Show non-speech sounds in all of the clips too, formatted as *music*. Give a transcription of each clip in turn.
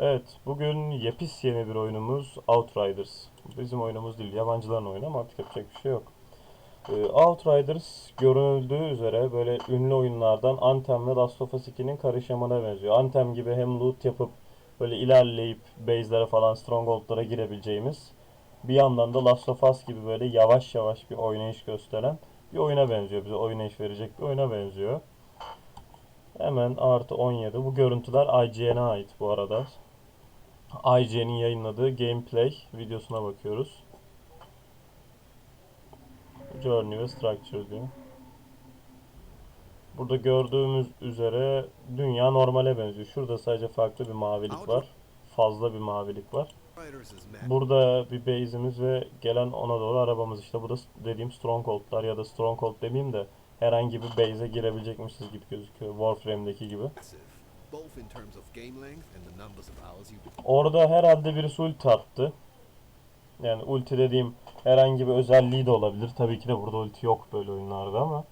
Evet, bugün yepis yeni bir oyunumuz Outriders. Bizim oyunumuz değil, yabancıların oyunu ama artık yapacak bir şey yok. Ee, Outriders görüldüğü üzere böyle ünlü oyunlardan Anthem ve Last of Us 2'nin karışımına benziyor. Anthem gibi hem loot yapıp böyle ilerleyip base'lere falan stronghold'lara girebileceğimiz bir yandan da Last of Us gibi böyle yavaş yavaş bir oynayış gösteren bir oyuna benziyor. Bize oynayış verecek bir oyuna benziyor. Hemen artı 17. Bu görüntüler IGN'e ait bu arada. IGN'in yayınladığı gameplay videosuna bakıyoruz. Journey ve Structure diyor. Burada gördüğümüz üzere dünya normale benziyor. Şurada sadece farklı bir mavilik var. Fazla bir mavilik var. Burada bir base'imiz ve gelen ona doğru arabamız. İşte bu da dediğim Stronghold'lar ya da Stronghold demeyeyim de herhangi bir base'e girebilecekmişiz gibi gözüküyor. Warframe'deki gibi. Both in terms of game length and the numbers of hours you Orada herhalde birisi ulti attı. Yani ulti dediğim herhangi bir özelliği de olabilir. Tabii ki de burada ulti yok böyle oyunlarda ama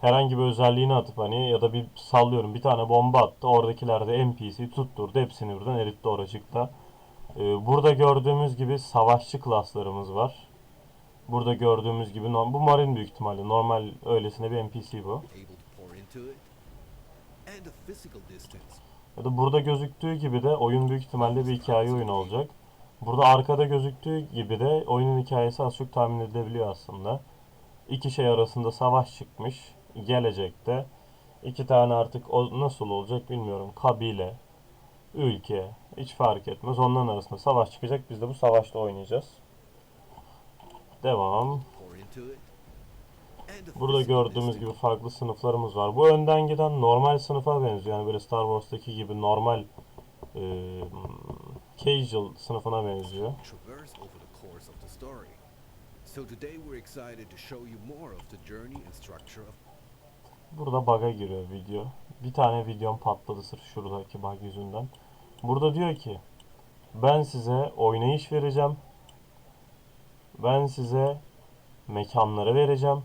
herhangi bir özelliğini atıp hani ya da bir sallıyorum bir tane bomba attı. Oradakiler de NPC tutturdu. Hepsini birden eritti oracıkta. Ee, burada gördüğümüz gibi savaşçı klaslarımız var. Burada gördüğümüz gibi bu marin büyük ihtimalle normal öylesine bir NPC bu. Ya da burada gözüktüğü gibi de oyun büyük ihtimalle bir hikaye oyunu olacak. Burada arkada gözüktüğü gibi de oyunun hikayesi az çok tahmin edilebiliyor aslında. İki şey arasında savaş çıkmış. Gelecekte iki tane artık o nasıl olacak bilmiyorum. Kabile, ülke hiç fark etmez. Onların arasında savaş çıkacak. Biz de bu savaşta oynayacağız. Devam. Pour into it, and a Burada gördüğümüz gibi farklı sınıflarımız var. Bu önden giden normal sınıfa benziyor. Yani böyle Star Wars'taki gibi normal e, casual sınıfına benziyor. Burada bug'a giriyor video. Bir tane videom patladı sırf şuradaki bug yüzünden. Burada diyor ki ben size oynayış vereceğim. Ben size mekanları vereceğim.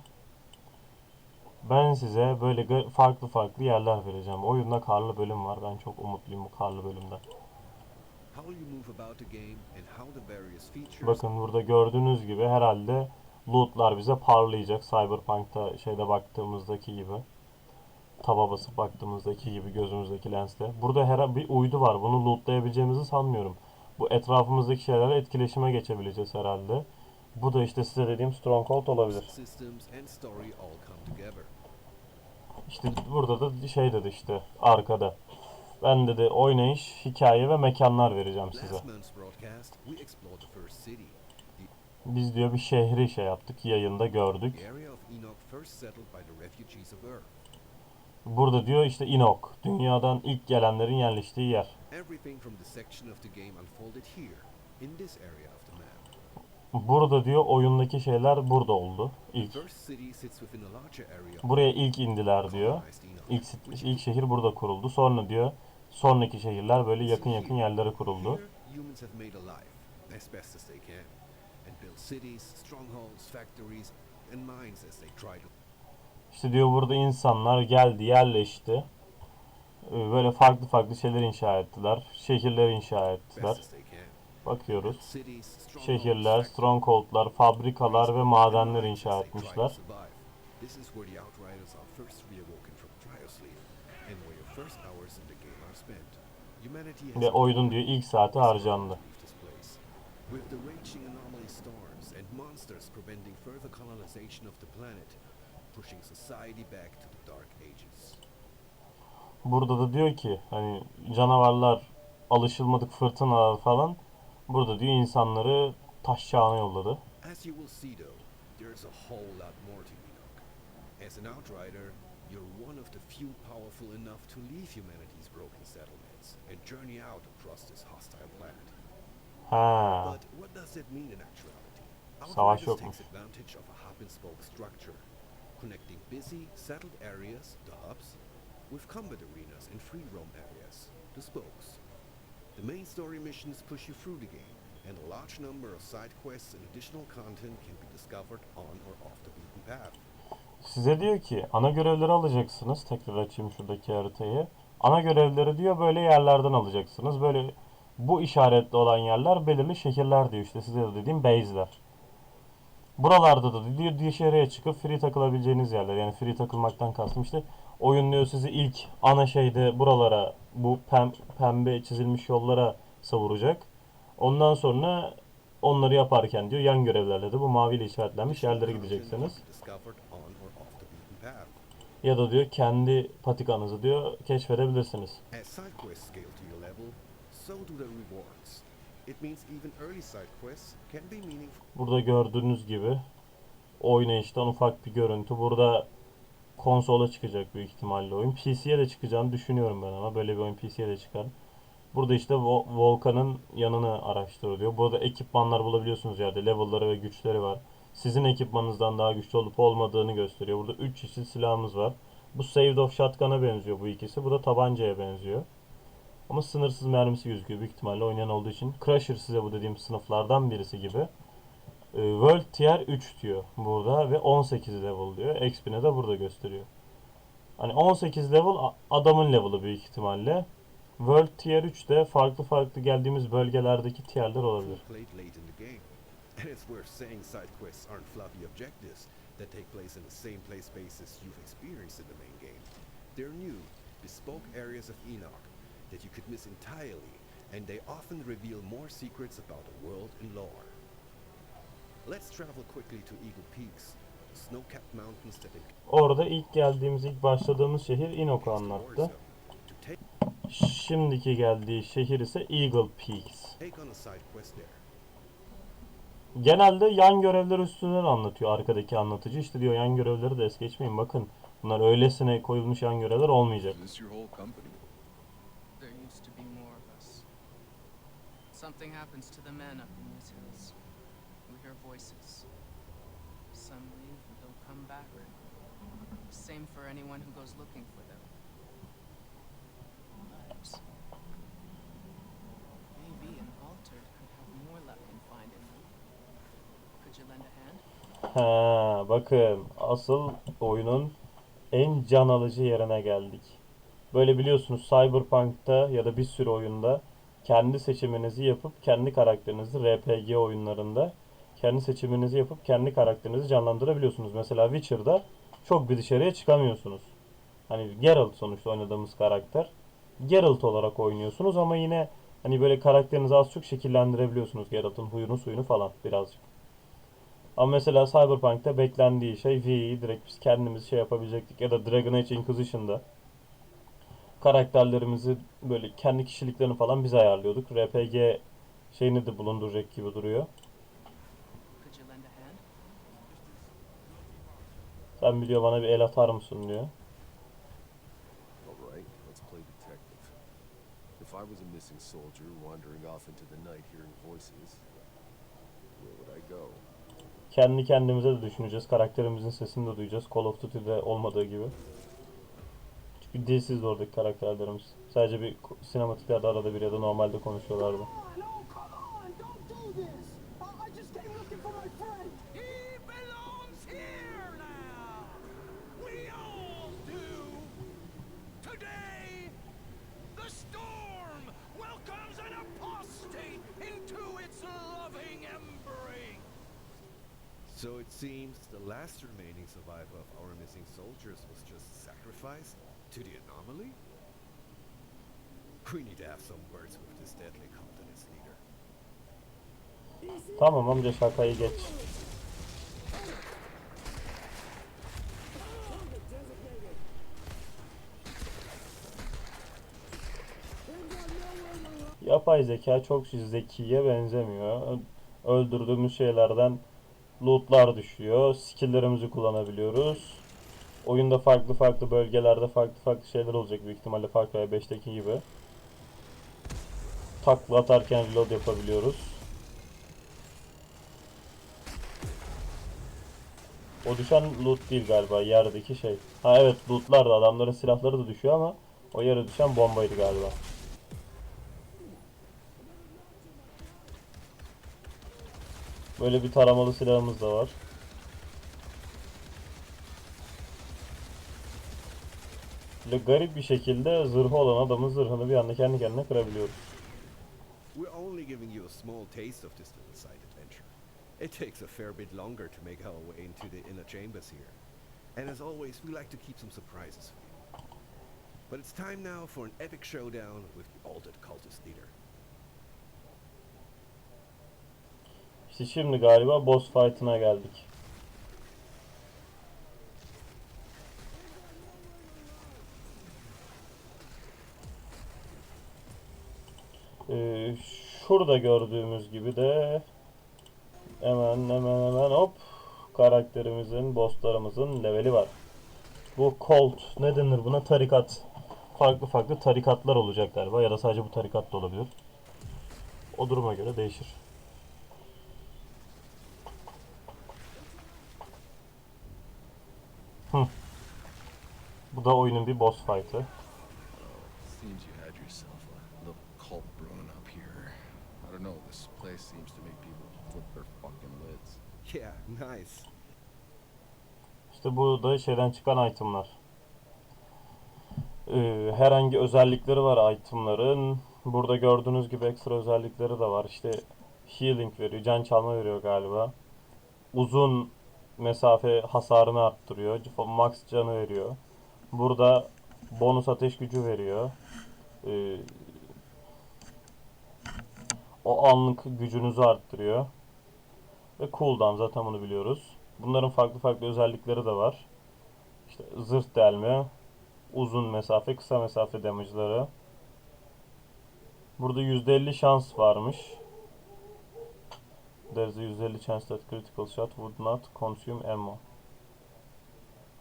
Ben size böyle farklı farklı yerler vereceğim. Oyunda karlı bölüm var. Ben çok umutluyum bu karlı bölümden. Bakın burada gördüğünüz gibi herhalde lootlar bize parlayacak. Cyberpunk'ta şeyde baktığımızdaki gibi. Taba basıp baktığımızdaki gibi gözümüzdeki lensle. Burada her bir uydu var. Bunu lootlayabileceğimizi sanmıyorum. Bu etrafımızdaki şeylerle etkileşime geçebileceğiz herhalde. Bu da işte size dediğim Stronghold olabilir. systems and story all come together. İşte burada da şey dedi işte arkada. Ben dedi oynayış, hikaye ve mekanlar vereceğim size. Biz diyor bir şehri şey yaptık, yayında gördük. Burada diyor işte Inok, dünyadan ilk gelenlerin yerleştiği yer. Everything from the section of the game unfolded here, in this area of. Burada diyor oyundaki şeyler burada oldu. İlk buraya ilk indiler diyor. İlk ilk şehir burada kuruldu. Sonra diyor sonraki şehirler böyle yakın yakın yerlere kuruldu. İşte diyor burada insanlar geldi, yerleşti. Ee, Böyle farklı farklı şeyler inşa ettiler. Şehirler inşa ettiler. best as they can. Bakıyoruz. Şehirler, strongholdlar, fabrikalar ve madenler inşa etmişler. Ve oyunun diyor ilk saati harcandı. leave this place. With the raging anomaly storms and monsters preventing further colonization of the planet, pushing society back to the dark ages. Burada da diyor ki hani canavarlar alışılmadık fırtınalar falan. Burada diyor insanları taş çağına yolladı. As you will see though, there's a whole lot more to Enoch. As an outrider, you're one of the few powerful enough to leave humanity's broken settlements and journey out across this hostile planet. Ha. But what does that mean in actuality? Savaş yokmuş. advantage of a hub and spoke structure, connecting busy, settled areas, the hubs, with combat arenas and free roam areas, the spokes. The main story missions push you through the game, and a large number of side quests and additional content can be discovered on or off the beaten path. Size diyor ki ana görevleri alacaksınız. Tekrar açayım şuradaki haritayı. Ana görevleri diyor böyle yerlerden alacaksınız. Böyle bu işaretli olan yerler belirli şehirler diyor işte size de dediğim base'ler. Buralarda da diyor dışarıya çıkıp free takılabileceğiniz yerler. Yani free takılmaktan kastım işte oyun diyor sizi ilk ana şeyde buralara bu pem, pembe çizilmiş yollara savuracak. Ondan sonra onları yaparken diyor yan görevlerle de bu maviyle işaretlenmiş yerlere gideceksiniz. Ya da diyor kendi patikanızı diyor keşfedebilirsiniz. Burada gördüğünüz gibi oynayıştan ufak bir görüntü. Burada konsola çıkacak büyük ihtimalle oyun. PC'ye de çıkacağını düşünüyorum ben ama böyle bir oyun PC'ye de çıkar. Burada işte Vo- Volkan'ın yanını araştırılıyor. Burada ekipmanlar bulabiliyorsunuz yerde. Level'ları ve güçleri var. Sizin ekipmanınızdan daha güçlü olup olmadığını gösteriyor. Burada 3 çeşit silahımız var. Bu Saved of Shotgun'a benziyor bu ikisi. Bu da tabancaya benziyor. Ama sınırsız mermisi gözüküyor büyük ihtimalle oynayan olduğu için. Crusher size bu dediğim sınıflardan birisi gibi. Ee, World Tier 3 diyor burada ve 18 level diyor. XP'ne de burada gösteriyor. Hani 18 level adamın level'ı büyük ihtimalle. World Tier 3 de farklı farklı geldiğimiz bölgelerdeki tierler olabilir. that take place in the same play spaces you've experienced in the main game. They're new, bespoke areas of Enoch that you could miss entirely, and they often reveal more secrets about the world and lore. Orada ilk geldiğimiz, ilk başladığımız şehir Inok'u anlattı. Şimdiki geldiği şehir ise Eagle Peaks. Genelde yan görevler üstünden anlatıyor arkadaki anlatıcı. İşte diyor yan görevleri de es geçmeyin. Bakın bunlar öylesine koyulmuş yan görevler olmayacak. Something happens to the men up in these hills. We hear voices. Some leave and don't come back. Same for anyone who goes looking for them. Lives. Maybe an altered could have more luck in finding them. Could you lend a hand? Ha, bakın asıl oyunun en can alıcı yerine geldik. Böyle biliyorsunuz Cyberpunk'ta ya da bir sürü oyunda kendi seçiminizi yapıp kendi karakterinizi RPG oyunlarında kendi seçiminizi yapıp kendi karakterinizi canlandırabiliyorsunuz. Mesela Witcher'da çok bir dışarıya çıkamıyorsunuz. Hani Geralt sonuçta oynadığımız karakter. Geralt olarak oynuyorsunuz ama yine hani böyle karakterinizi az çok şekillendirebiliyorsunuz. Geralt'ın huyunu suyunu falan birazcık. Ama mesela Cyberpunk'ta beklendiği şey V'yi direkt biz kendimiz şey yapabilecektik ya da Dragon Age Inquisition'da karakterlerimizi böyle kendi kişiliklerini falan biz ayarlıyorduk. RPG şeyini de bulunduracak gibi duruyor. Could you lend a hand? Sen biliyor bana bir el atar mısın diyor. If I was a missing soldier wandering off into the night hearing voices, where would I go? Kendi kendimize de düşüneceğiz. Karakterimizin sesini de duyacağız. Call of Duty'de olmadığı gibi. Çünkü dilsiz oradaki karakterlerimiz. Sadece bir sinematiklerde arada bir ya da normalde konuşuyorlardı. So it seems the last remaining survivor of our missing soldiers was just sacrificed to the anomaly? We need to have some words with this deadly cult leader. Tamam amca şakayı geç. Yapay zeka çok zekiye benzemiyor. Öldürdüğümüz şeylerden lootlar düşüyor. Skill'lerimizi kullanabiliyoruz. Oyunda farklı farklı bölgelerde farklı farklı şeyler olacak büyük ihtimalle Far Cry 5'teki gibi. Takla atarken reload yapabiliyoruz. O düşen loot değil galiba yerdeki şey. Ha evet lootlar da adamların silahları da düşüyor ama o yere düşen bombaydı galiba. Böyle bir taramalı silahımız da var. Böyle garip bir şekilde zırhı olan adamın zırhını bir anda kendi kendine kırabiliyoruz. We're only giving you a small taste of this little side adventure. It takes a fair bit longer to make our way into the inner chambers here. And as always, we like to keep some surprises for you. But it's time now for an epic showdown with the altered cultist leader. İşte şimdi galiba boss fight'ına geldik. Ee, şurada gördüğümüz gibi de hemen hemen hemen hop karakterimizin, bosslarımızın leveli var. Bu Colt ne denir buna? Tarikat. Farklı farklı tarikatlar olacak galiba ya da sadece bu tarikat da olabilir. O duruma göre değişir. Bu da oyunun bir boss fight'ı. Seems you had yourself a little cult brewing up here. I don't know, this place seems to make people flip their fucking lids. Yeah, nice. İşte bu da şeyden çıkan itemlar. Ee, herhangi özellikleri var itemların. Burada gördüğünüz gibi ekstra özellikleri de var. İşte healing veriyor, can çalma veriyor galiba. Uzun mesafe hasarını arttırıyor. Max canı veriyor. Burada bonus ateş gücü veriyor. Ee, o anlık gücünüzü arttırıyor. Ve cooldown zaten bunu biliyoruz. Bunların farklı farklı özellikleri de var. İşte zırh delme, uzun mesafe, kısa mesafe damage'ları. Burada %50 şans varmış. There's a %50 chance that critical shot would not consume ammo.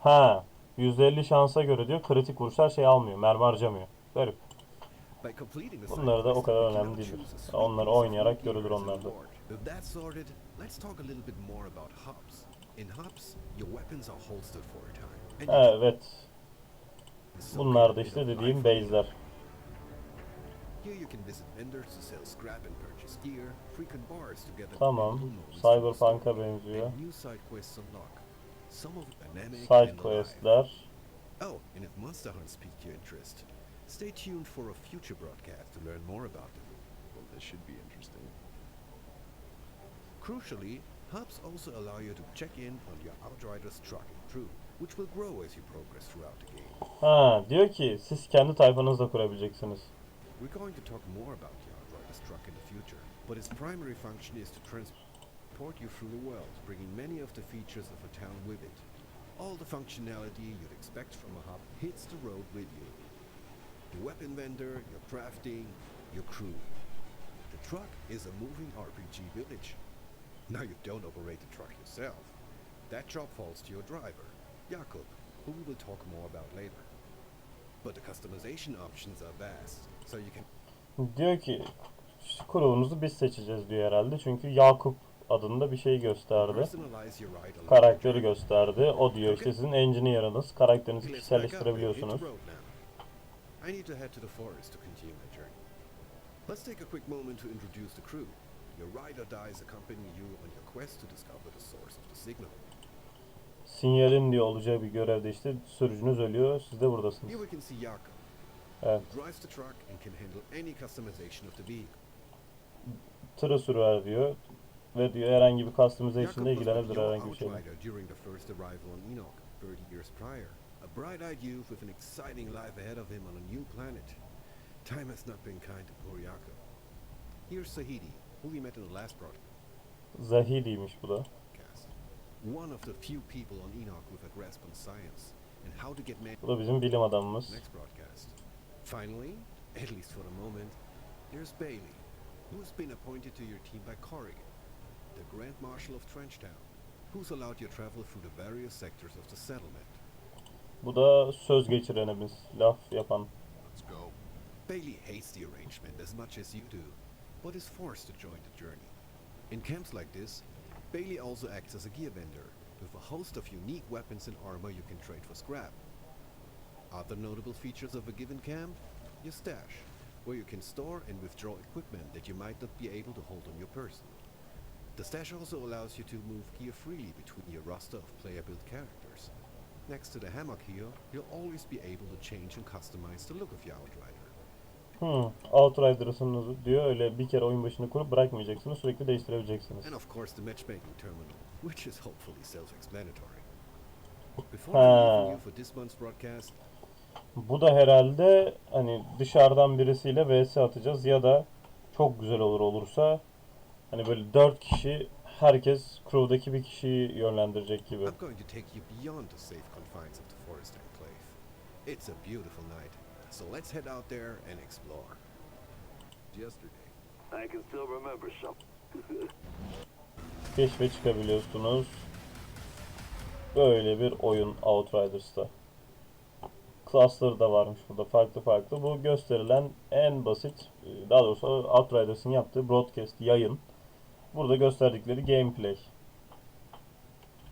Ha, %50 şansa göre diyor kritik vuruşlar şey almıyor, mermi harcamıyor. Garip. By completing the Bunlar da o kadar önemli sweet Onları oynayarak görülür gear as a onlar da. reward. With that sorted, let's talk a little bit more about hubs. In hubs, your weapons are holstered for a time. and you can Evet, bunlar da işte dediğim base'ler. Tamam, Cyberpunk'a benziyor. Side quest'ler. Oh, and if Monster Hunts piqued your interest, stay tuned for a future broadcast to learn more about them. Well, this should be interesting. Crucially, hubs also allow you to check in on your Outriders truck and crew, which will grow as you progress throughout the game. Ha, diyor ki siz kendi tayfanızla kurabileceksiniz. We're going to talk more about the Outriders truck in the future, but its primary function is to transport you through the world, bringing many of the features of a town with it. All the functionality you'd expect from a hub hits the road with you. Your weapon vendor, your crafting, your crew. The truck is a moving RPG village. Now you don't operate the truck yourself. That job falls to your driver, Jakub, who we will talk more about later. But the customization options are vast, so you can Diyor ki kurulunuzu biz seçeceğiz diyor herhalde. Çünkü Yakup adında bir şey gösterdi. Karakteri gösterdi. O diyor işte sizin engineer'ınız. Karakterinizi kişiselleştirebiliyorsunuz. road now. I need to head to the forest to continue my journey. Let's take a quick moment to introduce the crew. Your ride or dies accompany you on your quest to discover the source of the signal. Sinyalin diyor olacağı bir görevde işte sürücünüz ölüyor. Siz de buradasınız. Here we can see Jakob, Evet. drives the truck and can handle any customization of the vehicle. Tırı sürer diyor. Ve diyor herhangi bir customization ile ilgilenebilir herhangi bir şeyle. outrider during the first arrival on Enoch 30 years prior. A bright-eyed youth with an exciting life ahead of him on a new planet. Time has not been kind to poor Jakob. Here's Sahidi, who we met in the last broadcast. Zahidi'ymiş bu da. One of the few people on Enoch with a grasp on science and how to get man Bu da bizim bilim adamımız. next broadcast. Finally, at least for the moment, there's Bailey, who has been appointed to your team by Corrigan, the Grand Marshal of Trenchtown, who's allowed your travel through the various sectors of the settlement. Bu da söz geçirenimiz. Laf yapan. Let's go. Bailey hates the arrangement as much as you do, but is forced to join the journey. In camps like this, Bailey also acts as a gear vendor, with a host of unique weapons and armor you can trade for scrap. Other notable features of a given camp? Your stash, where you can store and withdraw equipment that you might not be able to hold on your person. The stash also allows you to move gear freely between your roster of player-built characters. Next to the hammock here, you'll always be able to change and customize the look of your Outrider. Hmm, Outrider'sınız diyor. Öyle bir kere oyun başını kurup bırakmayacaksınız. Sürekli değiştirebileceksiniz. And of course the matchmaking terminal, which is hopefully self-explanatory. Before leaving you for this month's broadcast, Bu da herhalde hani dışarıdan birisiyle vs atacağız ya da çok güzel olur olursa hani böyle 4 kişi herkes crew'daki bir kişiyi yönlendirecek gibi. I'm going to take you beyond the safe confines of the forest enclave. It's a beautiful night, so let's head out there and explore. Yesterday, I can still remember some. *laughs* Keşfe çıkabiliyorsunuz. Böyle bir oyun Outriders'ta. Klasları da varmış burada farklı farklı. Bu gösterilen en basit, e, daha doğrusu Outriders'ın yaptığı broadcast, yayın. Burada gösterdikleri gameplay.